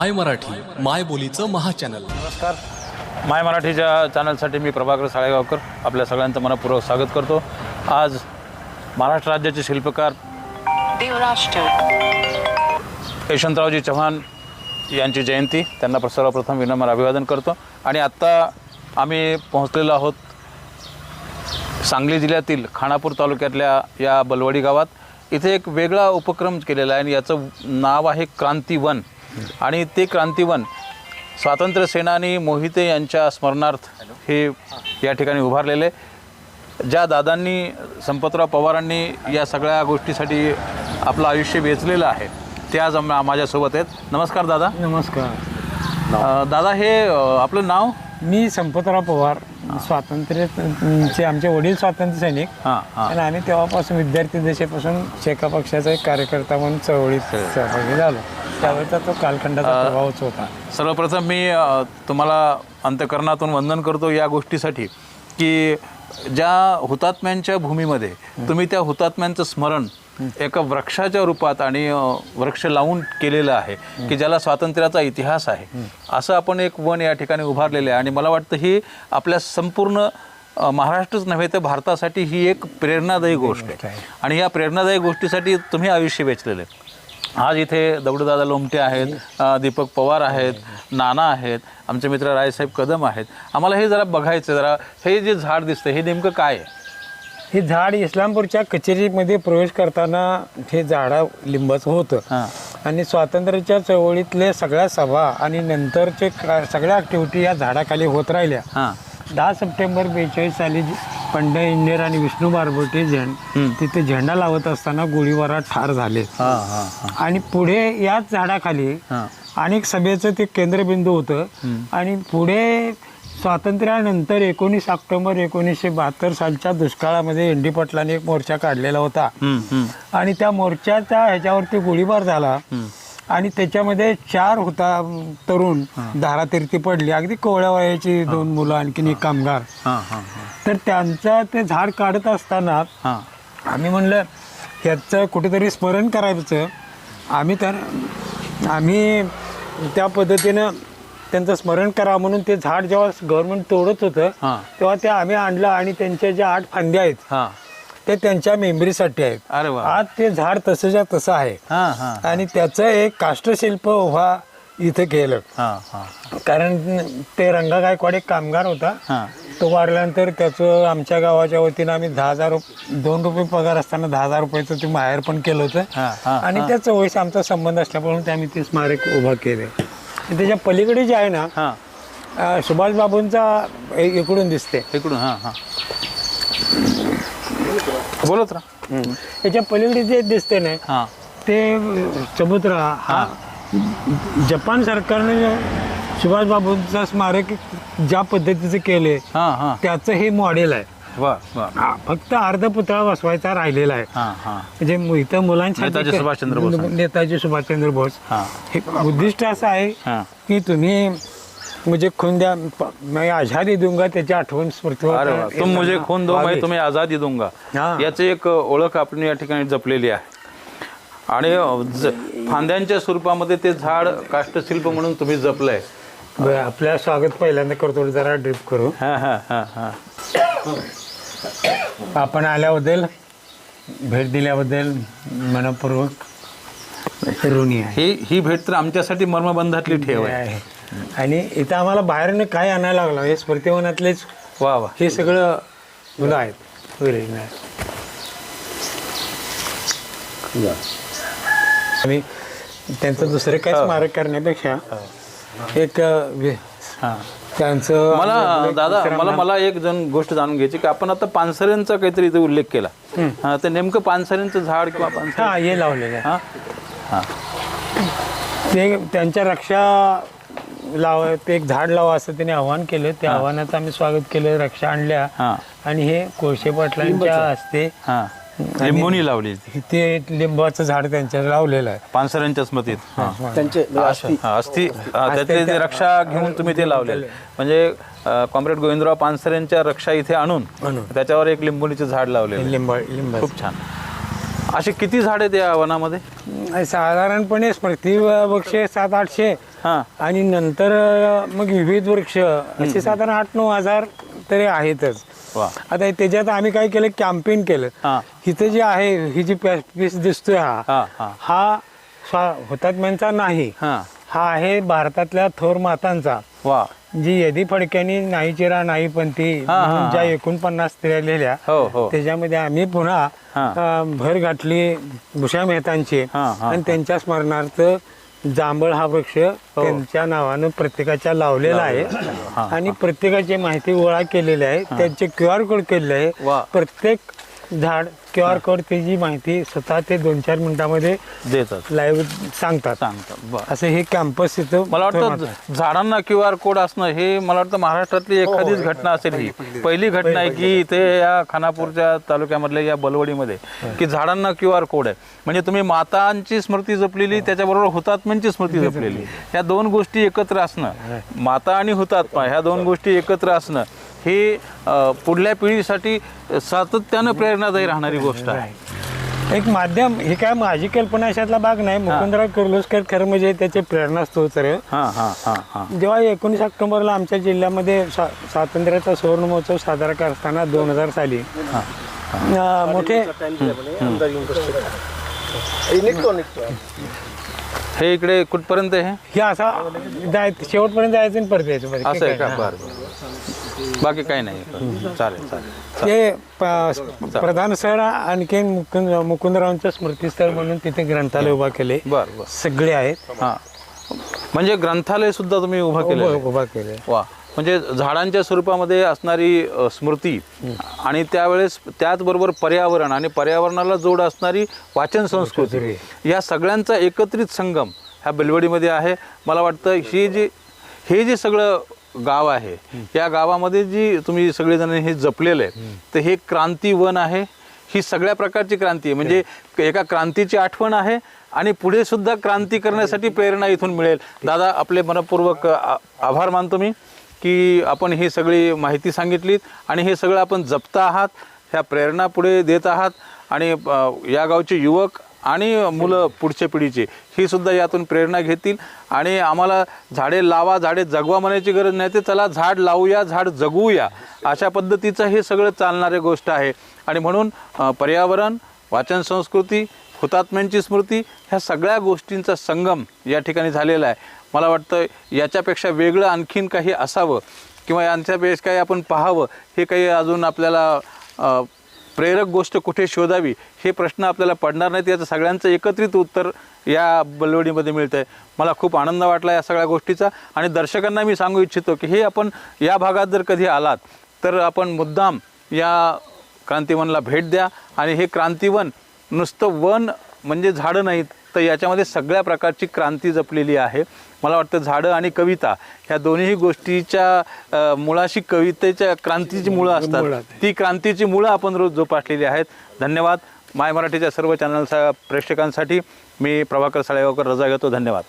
माय मराठी माय बोलीचं महाचॅनल नमस्कार. माय मराठीच्या चॅनलसाठी मी प्रभाकर साळेगावकर आपल्या सगळ्यांचं मनपूर्वक स्वागत करतो. आज महाराष्ट्र राज्याचे शिल्पकार देवराष्ट्र. यशवंतरावजी चव्हाण यांची जयंती त्यांना सर्वप्रथम विनम्र अभिवादन करतो. आणि आत्ता आम्ही पोहोचलेलो आहोत सांगली जिल्ह्यातील खानापूर तालुक्यातल्या या बलवडी गावात. इथे एक वेगळा उपक्रम केलेला आहे आणि याचं नाव आहे क्रांतीवन आणि ते क्रांतीवन स्वातंत्र्य सेनानी मोहिते यांच्या स्मरणार्थ हे या ठिकाणी उभारलेले. ज्या दादांनी संपतराव पवारांनी या सगळ्या गोष्टीसाठी आपलं आयुष्य वेचलेलं आहे ते आज माझ्यासोबत आहेत. नमस्कार दादा. नमस्कार. दादा हे आपलं नाव? मी संपतराव पवार. स्वातंत्र्यचे आमचे वडील स्वातंत्र्य सैनिक. आणि आम्ही तेव्हापासून विद्यार्थी दशेपासून शेका पक्षाचा एक कार्यकर्ता म्हणून चळवळीत सहभागी झालो. त्यावेळेचा तो कालखंडाचा प्रभावच होता. सर्वप्रथम मी तुम्हाला अंतकरणातून वंदन करतो या गोष्टीसाठी की ज्या हुतात्म्यांच्या भूमीमध्ये तुम्ही त्या हुतात्म्यांचं स्मरण एका वृक्षाच्या रूपात आणि वृक्ष लावून केलेलं आहे की ज्याला स्वातंत्र्याचा इतिहास आहे. असं आपण एक वन या ठिकाणी उभारलेलं आहे. आणि मला वाटतं ही आपल्या संपूर्ण महाराष्ट्रच नव्हे तर भारतासाठी ही एक प्रेरणादायी गोष्ट आहे. आणि या प्रेरणादायी गोष्टीसाठी तुम्ही आयुष्य वेचलेलं आहे. आज इथे दगडूदादा लोमटे आहेत दीपक पवार आहेत नाना आहेत आमचे मित्र रायसाहेब कदम आहेत. आम्हाला हे जरा बघायचं जरा हे जे झाड दिसतं हे नेमकं काय आहे? हे झाड इस्लामपूरच्या कचेरीमध्ये प्रवेश करताना हे झाडा लिंबाचं होतं. आणि स्वातंत्र्याच्या चळवळीतले सगळ्या सभा आणि नंतरचे सगळ्या ॲक्टिव्हिटी या झाडाखाली होत राहिल्या. दहा सप्टेंबर बेचाळीस साली पंडित इंजिनियर आणि विष्णू बारबोटे झेंड तिथे झेंडा लावत असताना गोळीबारात ठार झाले. आणि पुढे याच झाडाखाली अनेक सभेचं ते केंद्रबिंदू होतं. आणि पुढे स्वातंत्र्यानंतर एकोणीस ऑक्टोबर एकोणीसशे बहात्तर सालच्या दुष्काळामध्ये एन डी पाटलांनी एक मोर्चा काढलेला होता. आणि त्या मोर्चाच्या ह्याच्यावरती गोळीबार झाला. आणि त्याच्यामध्ये चार होता तरुण धारातीर्थी पडली. अगदी कोवळ्या वयाची दोन मुलं आणखीन एक कामगार. तर त्यांचं ते झाड काढत असताना हां. आम्ही म्हणलं ह्याचं कुठेतरी स्मरण करायचं. आम्ही तर आम्ही त्या पद्धतीनं त्यांचं स्मरण करा म्हणून ते झाड जेव्हा गव्हर्नमेंट तोडत होतं हां. तेव्हा ते आम्ही आणलं आणि त्यांच्या ज्या आठ फांद्या आहेत हां. ते त्यांच्या मेमरीसाठी आहेत. अरे वा. आज ते झाड तसंच्या तसं आहे. हां हां आणि त्याचं एक काष्टशिल्प उभा इथं केलं. हां हां. कारण ते रंगा गायकवाड एक कामगार होता. हां. तो वारल्यानंतर त्याचं आमच्या गावाच्या वतीनं आम्ही दहा हजार रुप- दोन रुपये पगार असताना दहा हजार रुपयाचं ते माहेर पण केलं होतं. हां आणि त्या चवळीशी आमचा संबंध असल्यामुळे ते आम्ही ते स्मारक उभा केले. त्याच्या पलीकडे जे आहे ना हां. अं, बाबूंचा ए- इकडून दिसते. इकडून हां हां. बोलत राहा त्याच्या पलीकडे जे दिसते ना हां. ते चबुत्रा हा. जपान सरकारने सुभाष बाबूंचा स्मारक ज्या पद्धतीचं केले हां हां. त्याचं हे मॉडेल आहे. हा, फक्त अर्ध पुतळा बसवायचा राहिलेला आहे. हां हां. म्हणजे मु- इथं मुलांसाठी नेताजी सुभाषचंद्र बोस. नेताजी सुभाषचंद्र बोस. हां. हे उद्दिष्ट असं आहे की तुम्ही मुझे खून द्या प- मैं आझादी दूंगा त्याची आठवण स्मृती अरे वा. तुम मुझे खून दो मैं. तुम्हें आझादी दूंगा. हा. याची एक ओळख आपण या ठिकाणी जपलेली आहे. आणि ज- फांद्यांच्या स्वरूपामध्ये ते झाड काष्टशिल्प म्हणून तुम्ही जपलंय. आपल्या स्वागत पहिल्यांदा करतो जरा ड्रिप करू. हा हा हा हा. आपण आल्याबद्दल भेट दिल्याबद्दल मनपूर्वक ऋणी आहे. ही ही भेट तर आमच्यासाठी मर्मबंधातली ठेव आहे. आहे. आणि इथं आम्हाला बाहेरनं काय आणायला लागलं हे स्मृतिवनातलेच वा वा. हे सगळं मुलं आहेत. आणि त्यांचं दुसरं काय स्मारक करण्यापेक्षा एक अं, हा. त्यांचं मला दादा मला मला एक जण गोष्ट जाणून घ्यायची की आपण आता पानसरेंचा काहीतरी इथे उल्लेख केला. हा ते नेमकं पानसरेंचं झाड किंवा पानसरे हा हे लावलेलं आहे. हा? हा. ते त्यांच्या रक्षा लाव ते एक झाड लावा असं त्यांनी आव्हान केलं. त्या आव्हानाचं आम्ही स्वागत केलं रक्षा आणल्या. हा. आणि हे कोळशे पाटलांच्या हस्ते हा. लिंबोनी लावली. ते लिंबाचं झाड त्यांच्या लावलेलं आहे. पानसरेंच्या स्मृतीत हा त्यांचे हा, अस्थि हा, त्याचे ते रक्षा घेऊन तुम्ही ते लावलेले. म्हणजे कॉम्रेड गोविंदराव पानसरेंच्या रक्षा इथे आणून त्याच्यावर एक लिंबोनीचे झाड लावलेले. लिंबा लिंबा खूप छान. असे किती झाड आहेत या वनामध्ये? साधारणपणे स्मृती वृक्ष सात आठशे. हां. आणि नंतर अं, मग विविध वृक्ष. असे साधारण आठ नऊ हजार तरी आहेतच. आता त्याच्यात आम्ही काय केलं कॅम्पेन केलं. हां. इथं जे आहे ही जी पीस दिसतोय हा हां हुतात्म्यांचा नाही. हां. आहे भारतातल्या थोर मातांचा. वा. जी यदी फडक्यानी नाही चिरा नाही पंथी ज्या. एकोणपन्नास स्त्रिया लिहिल्या हो हो. त्याच्यामध्ये आम्ही पुन्हा भर घातली भूषा मेहतांची आणि त्यांच्या स्मरणार्थ जांभळ हा वृक्ष हो. त्यांच्या नावानं प्रत्येकाच्या लावलेला आहे. आणि प्रत्येकाची माहिती गोळा केलेली आहे. त्यांचे क्यू आर कोड केलेले आहे. प्रत्येक झाड क्यू आर कोड त्याची माहिती स्वतः ते दोन चार मिनिटामध्ये देतात. लाईव्ह सांगतात. सांगतात बरं. असं हे कॅम्पस इथं मला वाटतं झाडांना क्यू आर कोड असणं हे मला वाटतं महाराष्ट्रातली एखादीच घटना असेल ही. पहिली घटना आहे की इथे या खानापूरच्या तालुक्यामधल्या या बलवडीमध्ये की झाडांना क्यू आर कोड आहे. म्हणजे तुम्ही मातांची स्मृती जपलेली त्याच्याबरोबर हुतात्म्यांची स्मृती जपलेली. या दोन गोष्टी एकत्र असणं. माता आणि हुतात्मा ह्या दोन गोष्टी एकत्र असणं ही पुढल्या पिढीसाठी सातत्यानं प्रेरणादायी राहणारी गोष्ट आहे. एक माध्यम ही काय माझी कल्पना अशातला भाग नाही. मुकुंदराव किर्लोस्कर खरं म्हणजे त्याचे. हां हां हां हां. जेव्हा एकोणीस ऑक्टोबरला आमच्या जिल्ह्यामध्ये स्वा- स्वातंत्र्याचा सुवर्ण महोत्सव साजरा करताना दोन हजार साली मोठे हे इकडे कुठपर्यंत आहे हे? असा शेवटपर्यंत जायचं परत यायचं. बाकी काही नाही. चालेल चालेल. प- प्रधान स्थळ आणखी मुकुंद मुकुंदरावांचं स्मृतीस्थळ म्हणून तिथे ग्रंथालय उभा केले. बरं बरं. सगळे आहेत. हां. म्हणजे ग्रंथालय सुद्धा तुम्ही उभा केलं उभा उभा केले वा. म्हणजे झाडांच्या स्वरूपामध्ये असणारी अ, स्मृती आणि त्यावेळेस त्याचबरोबर पर्यावरण आणि पर्यावरणाला जोड असणारी वाचन संस्कृती. या सगळ्यांचा एकत्रित संगम ह्या बेलवडीमध्ये आहे. मला वाटतं ही जी हे जे सगळं गाव आहे. या गावामध्ये जी तुम्ही सगळेजण हे जपलेलं आहे तर हे क्रांती वन आहे. ही सगळ्या प्रकारची क्रांती आहे. म्हणजे एका क्रांतीची आठवण आहे आणि पुढे सुद्धा क्रांती करण्यासाठी प्रेरणा इथून मिळेल. दादा आपले मनपूर्वक आ- आभार मानतो मी की आपण ही सगळी माहिती सांगितलीत आणि हे सगळं आपण जपता आहात ह्या प्रेरणा पुढे देत आहात आणि या गावचे युवक आणि मुलं पुढच्या पिढीचे. ही सुद्धा यातून प्रेरणा घेतील. आणि आम्हाला झाडे लावा झाडे जगवा म्हणायची गरज नाही. ते चला झाड लावूया झाड जगवूया. अशा पद्धतीचं हे सगळं चालणारी गोष्ट आहे. आणि म्हणून पर्यावरण वाचन संस्कृती हुतात्म्यांची स्मृती ह्या सगळ्या गोष्टींचा संगम या ठिकाणी झालेला आहे. मला वाटतं याच्यापेक्षा वेगळं आणखीन काही असावं. किंवा यांच्यापेक्षा काही आपण पाहावं. हे काही अजून आपल्याला प्रेरक गोष्ट कुठे शोधावी हे प्रश्न आपल्याला पडणार नाहीत. याचं सगळ्यांचं एकत्रित उत्तर या बलवडीमध्ये मिळतं आहे मला खूप आनंद वाटला या सगळ्या गोष्टीचा आणि दर्शकांना मी सांगू इच्छितो की हे आपण या भागात जर कधी आलात तर आपण मुद्दाम या क्रांतिवनला भेट द्या आणि हे क्रांतिवन नुसतं वन म्हणजे झाडं नाहीत. तर याच्यामध्ये सगळ्या प्रकारची क्रांती जपलेली आहे. मला वाटतं झाडं आणि कविता ह्या दोन्ही गोष्टीच्या मुळाशी कवितेच्या क्रांतीची मुळं असतात. ती क्रांतीची मुळं आपण रोज जोपासलेली आहेत. धन्यवाद. माय मराठीच्या सर्व चॅनलच्या प्रेक्षकांसाठी मी प्रभाकर साळेगावकर रजा घेतो. धन्यवाद.